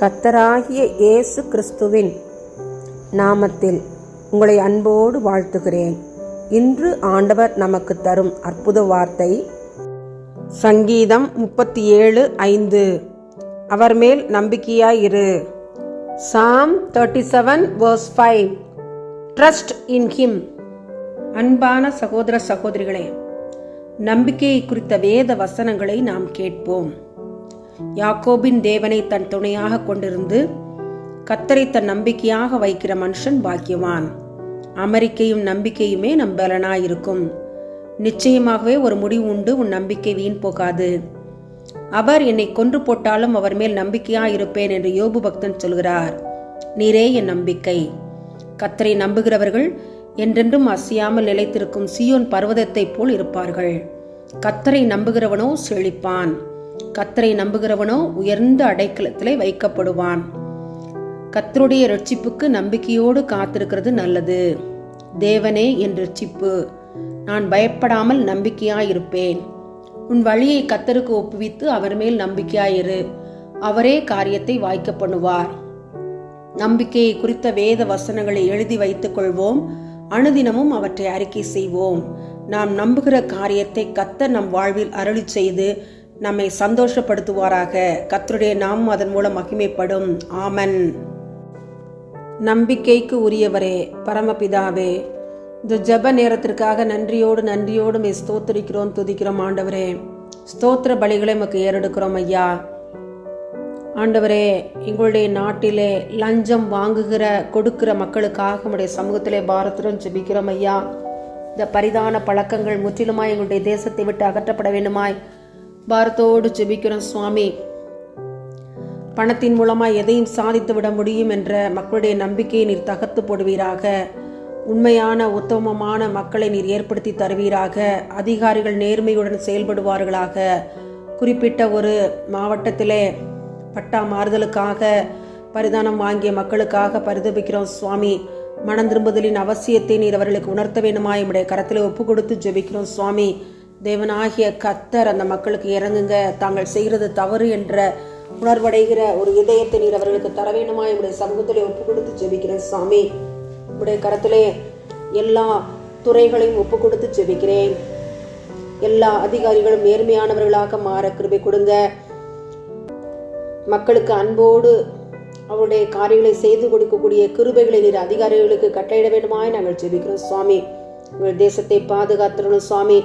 கத்தராகிய இயேசு கிறிஸ்துவின் நாமத்தில் உங்களை அன்போடு வாழ்த்துகிறேன். இன்று ஆண்டவர் நமக்கு தரும் அற்புத வார்த்தை சங்கீதம் முப்பத்தி ஏழு ஐந்து. அவர் மேல் நம்பிக்கையாயிரு. Psalm thirty seven verse five. Trust in him அன்பான சகோதர சகோதரிகளே நம்பிக்கையை குறித்த வேத வசனங்களை நாம் கேட்போம். யாக்கோபின் தேவனை தன் துணையாக கொண்டிருந்து கத்தரை தன் நம்பிக்கையாக வைக்கிற மனுஷன் பாக்கியவான். அமெரிக்கையும் நம்பிக்கையுமே நம் பலனாயிருக்கும். நிச்சயமாகவே ஒரு முடிவு உண்டு உன் நம்பிக்கை வீண் போகாது. அவர் என்னை கொன்று போட்டாலும் அவர் மேல் நம்பிக்கையாயிருப்பேன் என்று யோபு பக்தன் சொல்கிறார். நீரே என் நம்பிக்கை. கத்தரை நம்புகிறவர்கள் என்றென்றும் அசையாமல் நிலைத்திருக்கும் சியோன் பர்வதத்தைப் போல் இருப்பார்கள். கத்தரை நம்புகிறவனோ செழிப்பான். கத்தரை நம்புகிறவனோ உயர்ந்த அடைக்கலத்திலே வைக்கப்படுவான். கத்தருடைய ரட்சிப்புக்கு நம்பிக்கையோடு காத்திருக்கிறது நல்லது. தேவனே என் ரட்சிப்பு நான் பயப்படாமல் நம்பிக்கையாயிருப்பேன். உன் வழியை கத்தருக்கு ஒப்புவித்து அவர் மேல் நம்பிக்கையாயிரு. அவரே காரியத்தை வாய்க்க பண்ணுவார். நம்பிக்கையை குறித்த வேத வசனங்களை எழுதி வைத்துக் கொள்வோம். அனுதினமும் அவற்றை அறிக்கை செய்வோம். நாம் நம்புகிற காரியத்தை கத்தர் நம் வாழ்வில் அருளி செய்து நம்மை சந்தோஷப்படுத்துவாராக. கத்தருடைய நாம் அதன் மூலம் மகிமைப்படும். ஆமன். நம்பிக்கைக்கு உரியவரே பரமபிதாவே இந்த ஜெப நேரத்திற்காக நன்றியோடு நன்றியோடு மே ஸ்தோத்திரிக்கிறோம் துதிக்கிறோம் ஆண்டவரே. ஸ்தோத்திர பலிகளை நமக்கு ஏறெடுக்கிறோம் ஐயா. ஆண்டவரே எங்களுடைய நாட்டிலே லஞ்சம் வாங்குகிற கொடுக்கிற மக்களுக்காக நம்முடைய சமூகத்திலே பாரத்துடன் ஜெபிக்கிறோம் ஐயா. இந்த பரிதான பழக்கங்கள் முற்றிலுமாய் எங்களுடைய தேசத்தை விட்டு அகற்றப்பட வேண்டுமாய் பாரத்தோடு ஜெபிக்கிறோம் சுவாமி. பணத்தின் மூலமாக எதையும் சாதித்து விட முடியும் என்ற மக்களுடைய நம்பிக்கையை நீர் தகர்த்து போடுவீராக. உண்மையான உத்தமமான மக்களை நீர் ஏற்படுத்தி தருவீராக. அதிகாரிகள் நேர்மையுடன் செயல்படுவார்களாக. குறிப்பிட்ட ஒரு மாவட்டத்திலே பட்டா மாறுதலுக்காக பரிதானம் வாங்கிய மக்களுக்காக பரிதபிக்கிறோம் சுவாமி. மனம் திரும்புதலின் அவசியத்தை நீர் அவர்களுக்கு உணர்த்த வேண்டுமா? என்னுடைய கரத்தில் ஒப்பு கொடுத்து ஜெபிக்கிறோம் சுவாமி. தேவனாகிய கத்தர் அந்த மக்களுக்கு இறங்குங்க. தாங்கள் செய்கிறது தவறு என்ற உணர்வடைகிற ஒரு இதயத்தை நீர் அவர்களுக்கு தர வேண்டுமா? என்னுடைய சமூகத்திலே ஒப்பு கொடுத்து ஜெபிக்கிறேன் சுவாமி உடைய கரத்திலே எல்லா துறைகளையும் ஒப்பு கொடுத்து ஜெபிக்கிறேன். எல்லா அதிகாரிகளும் நேர்மையானவர்களாக மாற கிருபை கொடுங்க. மக்களுக்கு அன்போடு அவருடைய காரியங்களை செய்து கொடுக்கக்கூடிய கிருபைகளை நீர் அதிகாரிகளுக்கு கட்டளையிட வேண்டுமாய் நாங்கள் ஜெபிக்கிறோம் சுவாமி உங்கள் தேசத்தை பாதுகாத்துடணும் சுவாமி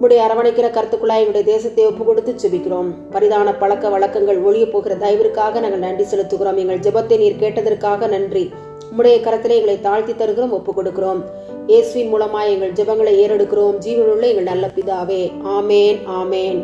உடைய அரவணைக்கிற கருத்துக்குள்ளாய் உடைய தேசத்தை ஒப்பு கொடுத்து ஜெபிக்கிறோம். பரிதான பழக்க வழக்கங்கள் ஒழிய போகிற தயவிற்காக நாங்கள் நன்றி செலுத்துகிறோம். எங்கள் ஜெபத்தை நீர் கேட்டதற்காக நன்றி. உம்முடைய கரத்திலே எங்களை தாழ்த்தி தருகிறோம் ஒப்புக் கொடுக்கிறோம் இயேசுவின் மூலமாய் எங்கள் ஜெபங்களை ஏறெடுக்கிறோம். ஜீவனுள்ள எங்கள் நல்ல பிதாவே. ஆமேன் ஆமேன்.